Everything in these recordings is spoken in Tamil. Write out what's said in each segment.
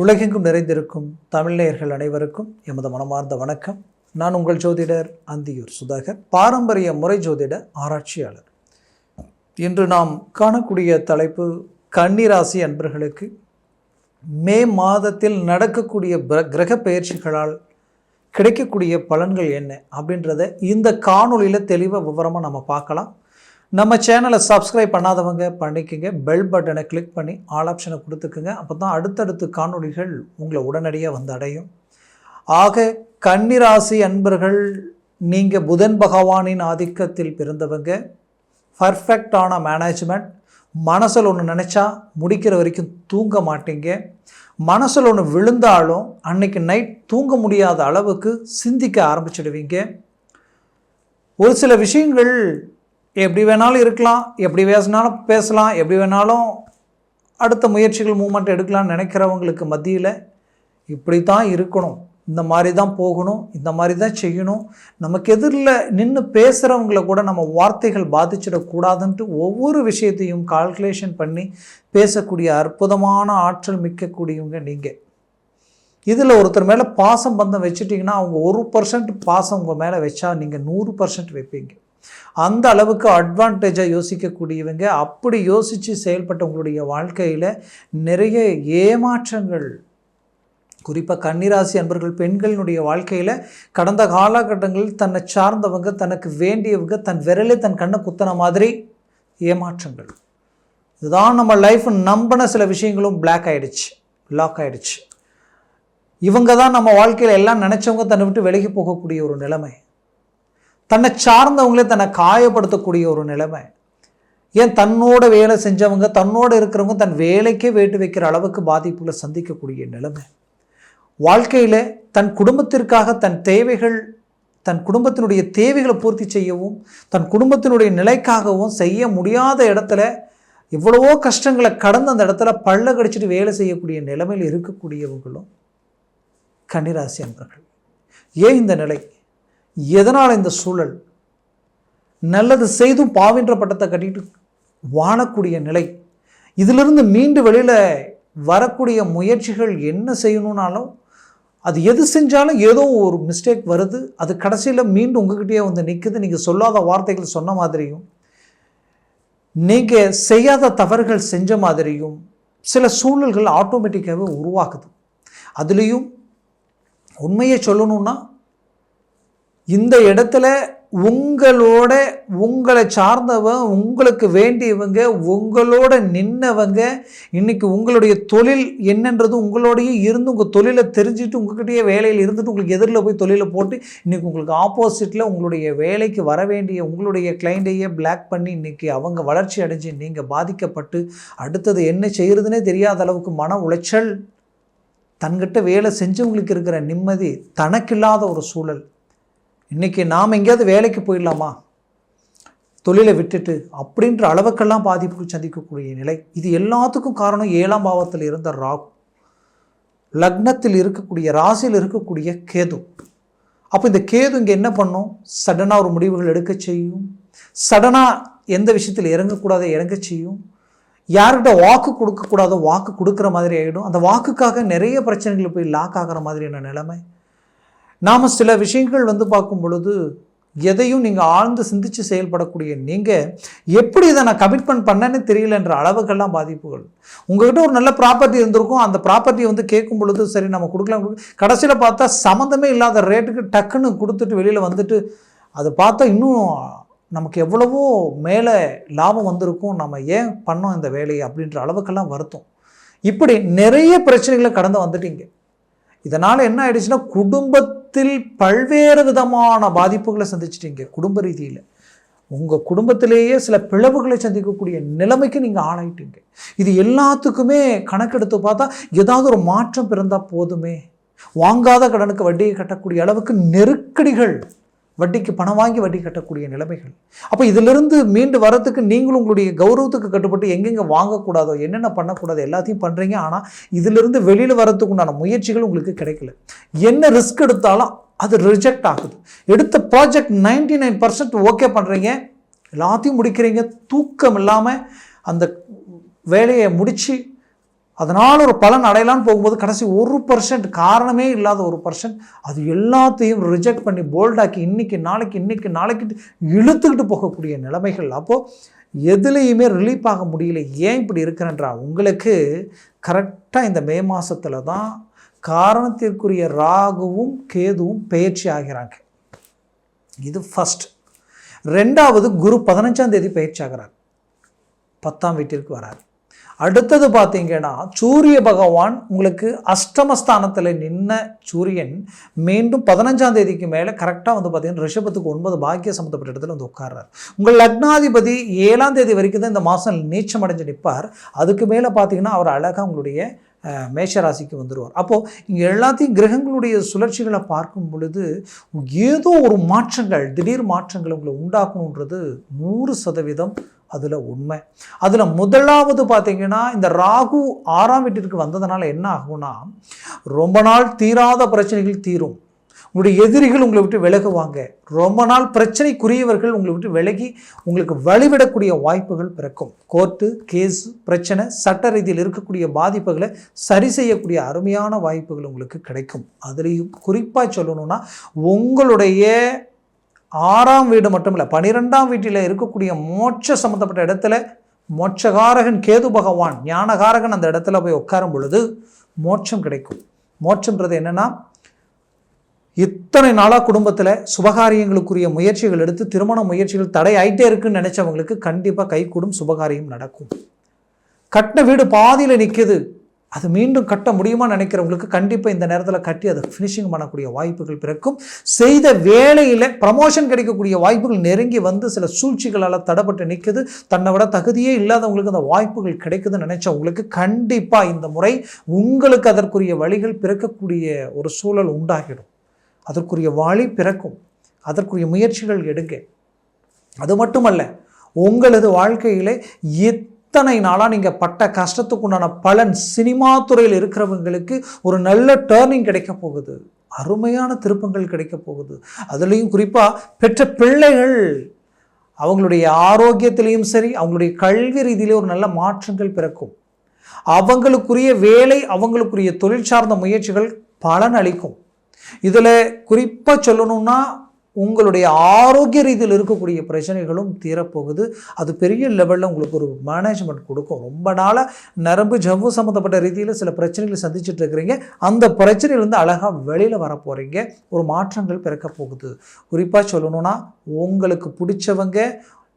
உலகெங்கும் நிறைந்திருக்கும் தமிழ்நேயர்கள் அனைவருக்கும் எமது மனமார்ந்த வணக்கம். நான் உங்கள் ஜோதிடர் அந்தியூர் சுதாகர் பாரம்பரிய முறை ஜோதிட ஆராய்ச்சியாளர். இன்று நாம் காணக்கூடிய தலைப்பு கன்னிராசி அன்பர்களுக்கு மே மாதத்தில் நடக்கக்கூடிய பிர- கிரக பயிற்சிகளால் கிடைக்கக்கூடிய பலன்கள் என்ன அப்படின்றத இந்த காணொளியில் தெளிவாக விவரமாக நம்ம பார்க்கலாம். நம்ம சேனலை சப்ஸ்கிரைப் பண்ணாதவங்க பண்ணிக்கோங்க. பெல் பட்டனை கிளிக் பண்ணி ஆல் ஆப்ஷனை கொடுத்துக்குங்க. அப்போ தான் அடுத்தடுத்து காணொளிகள் உங்களை உடனடியாக வந்து அடையும். ஆக கன்னிராசி அன்பர்கள் நீங்கள் புதன் பகவானின் ஆதிக்கத்தில் பிறந்தவங்க பர்ஃபெக்டான மேனேஜ்மெண்ட் மனசில் ஒன்று நினச்சா முடிக்கிற வரைக்கும் தூங்க மாட்டீங்க. மனசில் ஒன்று விழுந்தாலும் அன்னைக்கு நைட் தூங்க முடியாத அளவுக்கு சிந்திக்க ஆரம்பிச்சிடுவீங்க. ஒரு சில விஷயங்கள் எப்படி வேணாலும் இருக்கலாம் எப்படி பேசினாலும் பேசலாம் எப்படி வேணாலும் அடுத்த முயற்சிகள் மூமெண்ட் எடுக்கலாம்னு நினைக்கிறவங்களுக்கு மத்தியில் இப்படி தான் இருக்கணும். இந்த மாதிரி தான் போகணும் இந்த மாதிரி தான் செய்யணும். நமக்கு எதிரில் நின்று பேசுகிறவங்கள கூட நம்ம வார்த்தைகள் பாதிச்சிடக்கூடாதுன்ட்டு ஒவ்வொரு விஷயத்தையும் கால்குலேஷன் பண்ணி பேசக்கூடிய அற்புதமான ஆற்றல் மிக்கக்கூடியவங்க நீங்கள் இதில் ஒருத்தர் மேலே பாசம் பந்தம் வச்சுட்டிங்கன்னா அவங்க ஒரு பர்சன்ட் பாசம் உங்கள் மேலே வச்சா நீங்கள் நூறு பர்சன்ட் வைப்பீங்க. அந்த அளவுக்கு அட்வான்டேஜாக யோசிக்கக்கூடியவங்க அப்படி யோசித்து செயல்பட்ட உங்களுடைய வாழ்க்கையில் நிறைய ஏமாற்றங்கள். குறிப்பாக கன்னிராசி அன்பர்கள் பெண்களினுடைய வாழ்க்கையில் கடந்த காலகட்டங்களில் தன்னை சார்ந்தவங்க தனக்கு வேண்டியவங்க தன் விரலே தன் கண்ணை குத்தின மாதிரி ஏமாற்றங்கள். இதுதான் நம்ம லைஃப் நம்பின சில விஷயங்களும் பிளாக் ஆகிடுச்சு லாக் ஆகிடுச்சு இவங்க தான் நம்ம வாழ்க்கையில் எல்லாம் நினச்சவங்க தன்னை விட்டு விலகி போகக்கூடிய ஒரு நிலைமை. தன்னை சார்ந்தவங்களே தன்னை காயப்படுத்தக்கூடிய ஒரு நிலைமை. ஏன் தன்னோட வேலை செஞ்சவங்க தன்னோட இருக்கிறவங்க தன் வேலைக்கே வேட்டு வைக்கிற அளவுக்கு பாதிப்புகளை சந்திக்கக்கூடிய நிலைமை. வாழ்க்கையில் தன் குடும்பத்திற்காக தன் தேவைகள் தன் குடும்பத்தினுடைய தேவைகளை பூர்த்தி செய்யவும் தன் குடும்பத்தினுடைய நிலைக்காகவும் செய்ய முடியாத இடத்துல இவ்வளவோ கஷ்டங்களை கடந்து அந்த இடத்துல பள்ள கடிச்சிட்டு வேலை செய்யக்கூடிய நிலைமையில் இருக்கக்கூடியவங்களும் கன்னிராசி அன்பர்கள். ஏன் இந்த நிலை? எதனால் இந்த சூழல்? நல்லது செய்தும் பாவின்ற பட்டத்தை கட்டிட்டு வாழக்கூடிய நிலை. இதிலிருந்து மீண்டு வெளியில் வரக்கூடிய முயற்சிகள் என்ன செய்யணும்னாலும் அது எது செஞ்சாலும் ஏதோ ஒரு மிஸ்டேக் வருது. அது கடைசியில் மீண்டும் உங்ககிட்டயே வந்து நிற்குது நீங்கள் சொல்லாத வார்த்தைகள் சொன்ன மாதிரியும் நீங்கள் செய்யாத தவறுகள் செஞ்ச மாதிரியும் சில சூழல்கள் ஆட்டோமேட்டிக்காகவே உருவாக்குது. அதுலேயும் உண்மையை சொல்லணுன்னா இந்த இடத்துல உங்களோட உங்களை சார்ந்தவங்க உங்களுக்கு வேண்டியவங்க உங்களோட நின்னவங்க இன்னைக்கு உங்களுடைய தொழில் என்னன்றது உங்களோடையே இருந்து உங்கள் தொழிலை தெரிஞ்சுட்டு உங்ககிட்டயே வேலையில் இருந்துட்டு உங்களுக்கு எதிரில் போய் தொழிலை போட்டு இன்றைக்கி உங்களுக்கு ஆப்போசிட்டில் உங்களுடைய வேலைக்கு வர வேண்டிய உங்களுடைய கிளைண்ட்டையே பிளாக் பண்ணி இன்னைக்கு அவங்க வளர்ச்சி அடைஞ்சு நீங்கள் பாதிக்கப்பட்டு அடுத்தது என்ன செய்கிறதுனே தெரியாத அளவுக்கு மன உளைச்சல் தன்கிட்ட வேலை செஞ்சவங்களுக்கு இருக்கிற நிம்மதி தனக்கில்லாத ஒரு சூழல். இன்றைக்கி நாம் எங்கேயாவது வேலைக்கு போயிடலாமா? தொழிலை விட்டுட்டு அப்படின்ற அளவுக்கெல்லாம் பாதிப்பு சந்திக்கக்கூடிய நிலை. இது எல்லாத்துக்கும் காரணம் ஏழாம் பாவத்தில் இருந்த ராகு. லக்னத்தில் இருக்கக்கூடிய ராசியில் இருக்கக்கூடிய கேது. அப்போ இந்த கேது இங்கே என்ன பண்ணும்? சடனாக ஒரு முடிவுகள் எடுக்க செய்யும். சடனாக எந்த விஷயத்தில் இறங்கக்கூடாத இறங்க செய்யும். யார்கிட்ட வாக்கு கொடுக்கக்கூடாதோ வாக்கு கொடுக்குற மாதிரி ஆகிடும் அந்த வாக்குக்காக நிறைய பிரச்சனைகள் போய் லாக் ஆகிற மாதிரியான நிலைமை. நாம் சில விஷயங்கள் வந்து பார்க்கும் பொழுது எதையும் நீங்கள் ஆழ்ந்து சிந்திச்சு செயல்படக்கூடிய நீங்கள் எப்படி இதை நான் கமிட்மெண்ட் பண்ணேன்னு தெரியலன்ற அளவுக்கெல்லாம் பாதிப்புகள். உங்ககிட்ட ஒரு நல்ல ப்ராப்பர்ட்டி இருந்திருக்கும் அந்த ப்ராப்பர்ட்டியை வந்து கேட்கும் பொழுது சரி நம்ம கொடுக்கலாம் கடைசியில் பார்த்தா சம்மந்தமே இல்லாத ரேட்டுக்கு டக்குன்னு கொடுத்துட்டு வெளியில் வந்துட்டு அதை பார்த்தா இன்னும் நமக்கு எவ்வளவோ மேலே லாபம் வந்திருக்கும் நம்ம ஏன் பண்ணோம் இந்த வேலையை அப்படின்ற அளவுக்கெல்லாம் வருத்தம். இப்படி நிறைய பிரச்சனைகளை கடந்து வந்துட்டீங்க. இதனால் என்ன ஆயிடுச்சுன்னா குடும்பத்தில் பல்வேறு விதமான பாதிப்புகளை சந்திச்சிட்டீங்க குடும்ப ரீதியில். உங்கள் குடும்பத்திலேயே சில பிளவுகளை சந்திக்கக்கூடிய நிலைமைக்கு நீங்கள் ஆளாயிட்டீங்க. இது எல்லாத்துக்குமே கணக்கெடுத்து பார்த்தா ஏதாவது ஒரு மாற்றம் பிறந்தால் போதுமே. வாங்காத கடனுக்கு வட்டியை கட்டக்கூடிய அளவுக்கு நெருக்கடிகள் வட்டிக்கு பணம் வாங்கி வட்டி கட்டக்கூடிய நிலைமைகள். அப்போ இதிலிருந்து மீண்டு வரத்துக்கு நீங்களும் உங்களுடைய கௌரவத்துக்கு கட்டுப்பட்டு எங்கெங்கே வாங்கக்கூடாதோ என்னென்ன பண்ணக்கூடாதோ எல்லாத்தையும் பண்ணுறீங்க ஆனால் இதிலிருந்து வெளியில் வரத்துக்கு உண்டான முயற்சிகள் உங்களுக்கு கிடைக்கல. என்ன ரிஸ்க் எடுத்தாலும் அது ரிஜெக்ட் ஆகுது. எடுத்த project ninety nine percent okay பண்ணுறீங்க எல்லாத்தையும் முடிக்கிறீங்க. தூக்கம் இல்லாமல் அந்த வேலையை முடித்து அதனால் ஒரு பலன் அடையலான்னு போகும்போது கடைசி ஒரு பர்சன்ட் காரணமே இல்லாத ஒரு பர்சன்ட் அது எல்லாத்தையும் ரிஜெக்ட் பண்ணி போல்டாக்கி இன்றைக்கி நாளைக்கு இன்னைக்கு நாளைக்கு இழுத்துக்கிட்டு போகக்கூடிய நிலைமைகள். அப்போது எதுலேயுமே ரிலீஃப் ஆக முடியல. ஏன் இப்படி இருக்கிறன்றா? உங்களுக்கு கரெக்டாக இந்த மே மாதத்தில் தான் காரணத்திற்குரிய ராகுவும் கேதுவும் பயிற்சி ஆகிறாங்க. இது ஃபஸ்ட் ரெண்டாவது குரு பதினஞ்சாம் தேதி பயிற்சி ஆகிறார். பத்தாம் வீட்டிற்கு வரார். அடுத்தது பார்த்தீங்கன்னா சூரிய பகவான் உங்களுக்கு அஷ்டமஸ்தானத்தில் நின்ன சூரியன் மீண்டும் பதினஞ்சாம் தேதிக்கு மேலே கரெக்டாக வந்து பார்த்தீங்கன்னா ரிஷபத்துக்கு ஒன்பது பாக்கிய சம்மந்தப்பட்ட இடத்துல வந்து உட்கார்றார். உங்கள் லக்னாதிபதி ஏழாம் தேதி வரைக்கும் தான் இந்த மாதம் நீச்சம் அடைஞ்சு நிற்பார். அதுக்கு மேலே பார்த்தீங்கன்னா அவர் அழகாக உங்களுடைய மேஷராசிக்கு வந்துடுவார் அப்போது இங்கே எல்லாத்தையும் கிரகங்களுடைய சுழற்சிகளை பார்க்கும் பொழுது ஏதோ ஒரு மாற்றங்கள் திடீர் மாற்றங்கள் உங்களை உண்டாக்கணுன்றது நூறு சதவீதம் அதில் உண்மை. அதில் முதலாவது பார்த்தீங்கன்னா இந்த ராகு ஆறாம் வீட்டிற்கு வந்ததுனால என்ன ஆகும்னா ரொம்ப நாள் தீராத பிரச்சனைகள் தீரும். உங்களுடைய எதிரிகள் உங்களை விட்டு விலகுவாங்க. ரொம்ப நாள் பிரச்சனைக்குரியவர்கள் உங்களை விட்டு விலகி உங்களுக்கு வழிவிடக்கூடிய வாய்ப்புகள் பிறக்கும். கோர்ட்டு கேஸ் பிரச்சனை சட்ட ரீதியில் இருக்கக்கூடிய பாதிப்புகளை சரி செய்யக்கூடிய அருமையான வாய்ப்புகள் உங்களுக்கு கிடைக்கும். அதுலேயும் குறிப்பாக சொல்லணும்னா உங்களுடைய ஆறாம் வீடு மட்டும் இல்லை பனிரெண்டாம் வீட்டில் இருக்கக்கூடிய மோட்ச சம்மந்தப்பட்ட இடத்துல மோட்சகாரகன் கேது பகவான் ஞானகாரகன் அந்த இடத்துல போய் உட்காரும் பொழுது மோட்சம் கிடைக்கும். மோட்சன்றது என்னன்னா இத்தனை நாளாக குடும்பத்தில் சுபகாரியங்களுக்குரிய முயற்சிகள் எடுத்து திருமண முயற்சிகள் தடை ஆகிட்டே இருக்குன்னு நினச்சவங்களுக்கு கண்டிப்பாக கைகூடும் சுபகாரியம் நடக்கும். கட்டின வீடு பாதியில் நிற்கிது அது மீண்டும் கட்ட முடியுமா நினைக்கிறவங்களுக்கு கண்டிப்பாக இந்த நேரத்தில் கட்டி அதை ஃபினிஷிங் பண்ணக்கூடிய வாய்ப்புகள் பிறக்கும். செய்த வேலையில் ப்ரமோஷன் கிடைக்கக்கூடிய வாய்ப்புகள் நெருங்கி வந்து சில சூழ்ச்சிகளால் தடப்பட்டு நிற்குது தன்னை விட தகுதியே இல்லாதவங்களுக்கு அந்த வாய்ப்புகள் கிடைக்குதுன்னு நினைச்சவங்களுக்கு கண்டிப்பாக இந்த முறை உங்களுக்கு அதற்குரிய வழிகள் பிறக்கக்கூடிய ஒரு சூழல் உண்டாகிடும். அதற்குரிய வழி பிறக்கும். அதற்குரிய முயற்சிகள் எடுங்க. அது மட்டுமல்ல உங்களது வாழ்க்கையிலே இத்தனை நாளாக நீங்கள் பட்ட கஷ்டத்துக்குண்டான பலன் சினிமா துறையில் இருக்கிறவங்களுக்கு ஒரு நல்ல டேர்னிங் கிடைக்க போகுது. அருமையான திருப்பங்கள் கிடைக்க போகுது. அதுலேயும் குறிப்பாக பெற்ற பிள்ளைகள் அவங்களுடைய ஆரோக்கியத்திலையும் சரி அவங்களுடைய கல்வி ரீதியிலே ஒரு நல்ல மாற்றங்கள் பிறக்கும். அவங்களுக்குரிய வேலை அவங்களுக்குரிய தொழில் சார்ந்த முயற்சிகள் பலன் அளிக்கும். இதில் குறிப்பாக சொல்லணும்னா உங்களுடைய ஆரோக்கிய ரீதியில் இருக்கக்கூடிய பிரச்சனைகளும் தீரப்போகுது. அது பெரிய லெவலில் உங்களுக்கு ஒரு மேனேஜ்மெண்ட் கொடுக்கும். ரொம்ப நாளாக நரம்பு ஜவ்வு சம்மந்தப்பட்ட ரீதியில் சில பிரச்சனைகளை சந்திச்சுட்டு இருக்கிறீங்க. அந்த பிரச்சனையிலேருந்து அழகாக வெளியில் வர போகிறீங்க ஒரு மாற்றங்கள் பிறக்க போகுது. குறிப்பாக சொல்லணும்னா உங்களுக்கு பிடிச்சவங்க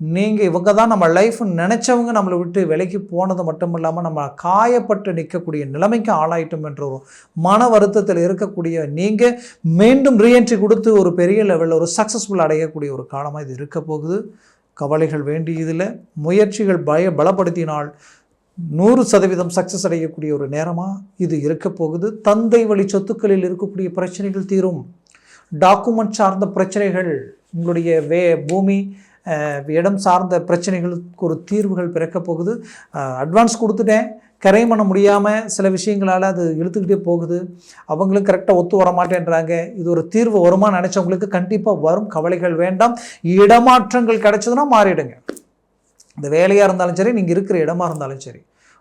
நீங்கள் இவங்க தான் நம்ம லைஃப் நினச்சவங்க நம்மளை விட்டு விலைக்கு போனது மட்டும் இல்லாமல் நம்ம காயப்பட்டு நிற்கக்கூடிய நிலைமைக்கு ஆளாயிட்டோம் என்ற ஒரு மன வருத்தத்தில் இருக்கக்கூடிய நீங்கள் மீண்டும் ரீஎன்ட்ரி கொடுத்து ஒரு பெரிய லெவலில் ஒரு சக்ஸஸ்ஃபுல் அடையக்கூடிய ஒரு காலமாக இது இருக்க போகுது. கவலைகள் வேண்டியதில்லை. முயற்சிகள் பய பலப்படுத்தினால் நூறு சதவீதம் சக்ஸஸ் அடையக்கூடிய ஒரு நேரமாக இது இருக்க போகுது. தந்தை வழி சொத்துக்களில் இருக்கக்கூடிய பிரச்சனைகள் தீரும். டாக்குமெண்ட் சார்ந்த பிரச்சனைகள் உங்களுடைய வே பூமி இடம் சார்ந்த பிரச்சனைகளுக்கு ஒரு தீர்வுகள் பிறக்கப் போகுது. அட்வான்ஸ் கொடுத்துட்டேன். கரை பண்ண முடியாமல் சில விஷயங்களால் அது இழுத்துக்கிட்டே போகுது. அவங்களும் கரெக்டாக ஒத்து வர மாட்டேன்றாங்க. இது ஒரு தீர்வு வருமா நினச்சவங்களுக்கு கண்டிப்பாக வரும். கவலைகள் வேண்டாம். இடமாற்றங்கள் கிடைச்சதுன்னா மாறிடுங்க. இந்த வேலையாக இருந்தாலும் சரி நீங்கள் இருக்கிற இடமா இருந்தாலும் சரி.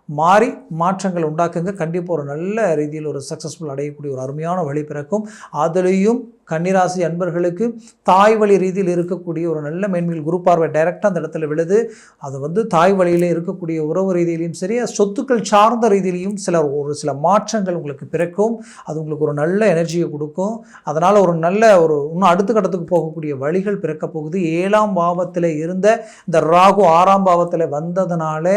மாறி மாற்றங்கள் உண்டாக்குங்க. கண்டிப்பாக ஒரு நல்ல ரீதியில் ஒரு சக்ஸஸ்ஃபுல் அடையக்கூடிய ஒரு அருமையான வழி பிறக்கும். அதுலேயும் கன்னிராசி அன்பர்களுக்கு தாய் வழி ரீதியில் இருக்கக்கூடிய ஒரு நல்ல மேன்மையில் குரு பார்வை டைரெக்டாக அந்த இடத்துல விழுது. அது வந்து தாய் வழியில் இருக்கக்கூடிய உறவு ரீதியிலையும் சரி சொத்துக்கள் சார்ந்த ரீதியிலையும் சில ஒரு சில மாற்றங்கள் உங்களுக்கு பிறக்கும். அது உங்களுக்கு ஒரு நல்ல எனர்ஜியை கொடுக்கும். அதனால் ஒரு நல்ல ஒரு இன்னும் அடுத்த கட்டத்துக்கு போகக்கூடிய வழிகள் பிறக்க போகுது. ஏழாம் பாவத்தில் இருந்த இந்த ராகு ஆறாம் பாவத்தில் வந்ததுனால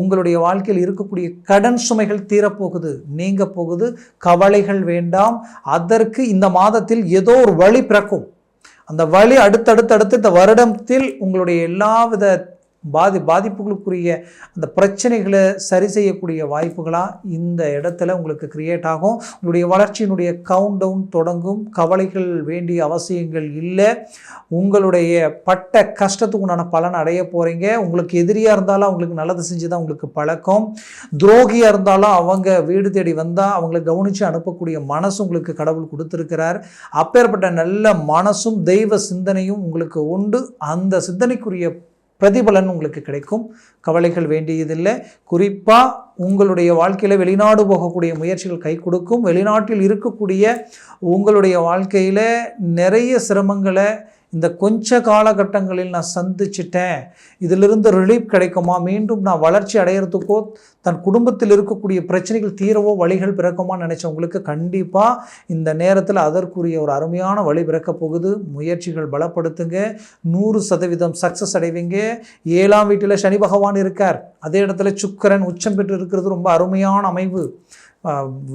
உங்களுடைய வாழ்க்கையில் இருக்கக்கூடிய கடன் சுமைகள் தீரப்போகுது நீங்க போகுது கவலைகள் வேண்டாம். அதற்கு இந்த மாதத்தில் ஏதோ ஒரு வழி பிறக்கும். அந்த வழி அடுத்தடுத்து அடுத்து இந்த வருடத்தில் உங்களுடைய எல்லாவித பாதி பாதிப்புகளுக்குரிய அந்த பிரச்சனைகளை சரி செய்யக்கூடிய வாய்ப்புகளாக இந்த இடத்துல உங்களுக்கு கிரியேட் ஆகும். உங்களுடைய வளர்ச்சியினுடைய கவுண்ட் டவுன் தொடங்கும். கவலைகள் வேண்டிய அவசியங்கள் இல்லை. உங்களுடைய பட்ட கஷ்டத்துக்கு உண்டான பலன் அடைய போகிறீங்க உங்களுக்கு எதிரியாக இருந்தாலும் அவங்களுக்கு நல்லது செஞ்சு தான் உங்களுக்கு பழக்கம். துரோகியாக இருந்தாலும் அவங்க வீடு தேடி வந்தால் அவங்களை கவனித்து அனுப்பக்கூடிய மனசு உங்களுக்கு கடவுள் கொடுத்துருக்கிறார். அப்பேற்பட்ட நல்ல மனசும் தெய்வ சிந்தனையும் உங்களுக்கு உண்டு. அந்த சிந்தனைக்குரிய பிரதிபலன் உங்களுக்கு கிடைக்கும். கவலைகள் வேண்டியதில்லை. குறிப்பாக உங்களுடைய வாழ்க்கையில் வெளிநாடு போகக்கூடிய முயற்சிகள் கை கொடுக்கும். வெளிநாட்டில் இருக்கக்கூடிய உங்களுடைய வாழ்க்கையில் நிறைய சிரமங்களை இந்த கொஞ்ச காலகட்டங்களில் நான் சந்திச்சிட்டேன். இதிலிருந்து ரிலீஃப் கிடைக்குமா? மீண்டும் நான் வளர்ச்சி அடையிறதுக்கோ தன் குடும்பத்தில் இருக்கக்கூடிய பிரச்சனைகள் தீரவோ வழிகள் பிறக்குமா நினச்சவங்களுக்கு கண்டிப்பாக இந்த நேரத்தில் அதற்குரிய ஒரு அருமையான வழி பிறக்க போகுது. முயற்சிகள் பலப்படுத்துங்க. நூறு சதவீதம் சக்ஸஸ் அடைவீங்க. ஏழாம் வீட்டில் சனி பகவான் இருக்கார். அதே இடத்துல சுக்கரன் உச்சம் பெற்று இருக்கிறது ரொம்ப அருமையான அமைவு.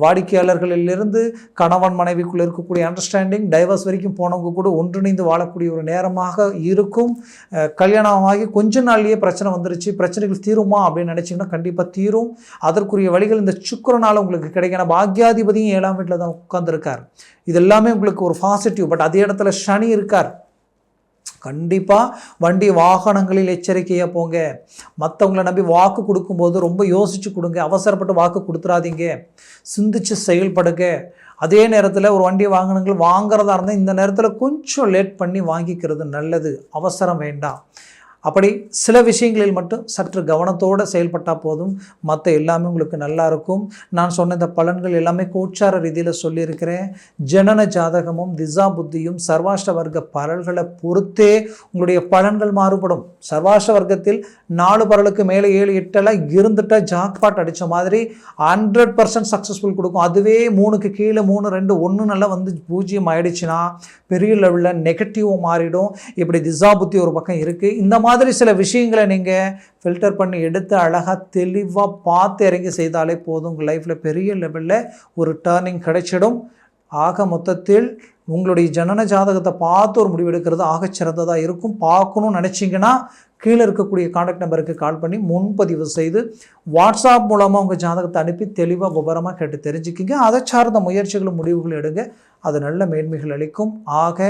வாடிக்கையாளர்களிலிருந்து கணவன் மனைவிக்குள்ளே இருக்கக்கூடிய அண்டர்ஸ்டாண்டிங் டைவர்ஸ் வரைக்கும் போனவங்க கூட ஒன்றிணைந்து வாழக்கூடிய ஒரு நேரமாக இருக்கும். கல்யாணமாகி கொஞ்ச நாள்லேயே பிரச்சனை வந்துருச்சு. பிரச்சனைகள் தீருமா அப்படின்னு நினச்சிங்கன்னா கண்டிப்பாக தீரும். அதற்குரிய வழிகள் இந்த சுக்கரனால் உங்களுக்கு கிடைக்கணும் பாக்யாதிபதியும் ஏழாம் வீட்டில் தான் உட்காந்துருக்கார் இது எல்லாமே உங்களுக்கு ஒரு பாசிட்டிவ் பட் அதே இடத்துல சனி இருக்கார். கண்டிப்பாக வண்டி வாகனங்களில் எச்சரிக்கையாக போங்க. மற்றவங்களை நம்பி வாக்கு கொடுக்கும்போது ரொம்ப யோசித்து கொடுங்க. அவசரப்பட்டு வாக்கு கொடுத்துடாதீங்க சிந்திச்சு செயல்படுங்க. அதே நேரத்தில் ஒரு வண்டி வாகனங்கள் வாங்குறதா இருந்தால் இந்த நேரத்தில் கொஞ்சம் லேட் பண்ணி வாங்கிக்கிறது நல்லது. அவசரம் வேண்டாம். அப்படி சில விஷயங்களில் மட்டும் சற்று கவனத்தோடு செயல்பட்டால் போதும். மற்ற எல்லாமே உங்களுக்கு நல்லா இருக்கும். நான் சொன்ன இந்த பலன்கள் எல்லாமே கோச்சார ரீதியில் சொல்லியிருக்கிறேன். ஜனன ஜாதகமும் திசா புத்தியும் சர்வாஷ்ட வர்க்க பரல்களை பொறுத்தே உங்களுடைய பலன்கள் மாறுபடும். சர்வாஷ்ட வர்க்கத்தில் நாலு பரலுக்கு மேலே ஏழு எட்டெல்லாம் இருந்துட்டால் ஜாக்பாட் அடித்த மாதிரி ஹண்ட்ரட் பர்சன்ட் சக்ஸஸ்ஃபுல் கொடுக்கும். அதுவே மூணுக்கு கீழே மூணு ரெண்டு ஒன்று நல்லா வந்து பூஜ்ஜியம் ஆயிடுச்சுன்னா பெரிய லெவலில் நெகட்டிவாக மாறிடும். இப்படி திசா புத்தி ஒரு பக்கம் இருக்குது இந்த மாதிரி மாதிரி சில விஷயங்களை நீங்கள் ஃபில்டர் பண்ணி எடுத்து அழகாக தெளிவாக பார்த்து இறங்கி செய்தாலே போதும். உங்கள் லைஃப்பில் பெரிய லெவலில் ஒரு டேர்னிங் கிடைச்சிடும். ஆக மொத்தத்தில் உங்களுடைய ஜனன ஜாதகத்தை பார்த்து ஒரு முடிவு எடுக்கிறது ஆகச்சிறந்ததாக இருக்கும். பார்க்கணும்னு நினச்சிங்கன்னா கீழே இருக்கக்கூடிய காண்டாக்ட் நம்பருக்கு கால் பண்ணி முன்பதிவு செய்து வாட்ஸ்அப் மூலமாக உங்கள் ஜாதகத்தை அனுப்பி தெளிவாக விவரமாக கேட்டு தெரிஞ்சுக்கிங்க. அதை சார்ந்த முயற்சிகளும் முடிவுகள் எடுங்க. அது நல்ல மேன்மைகள் அளிக்கும். ஆக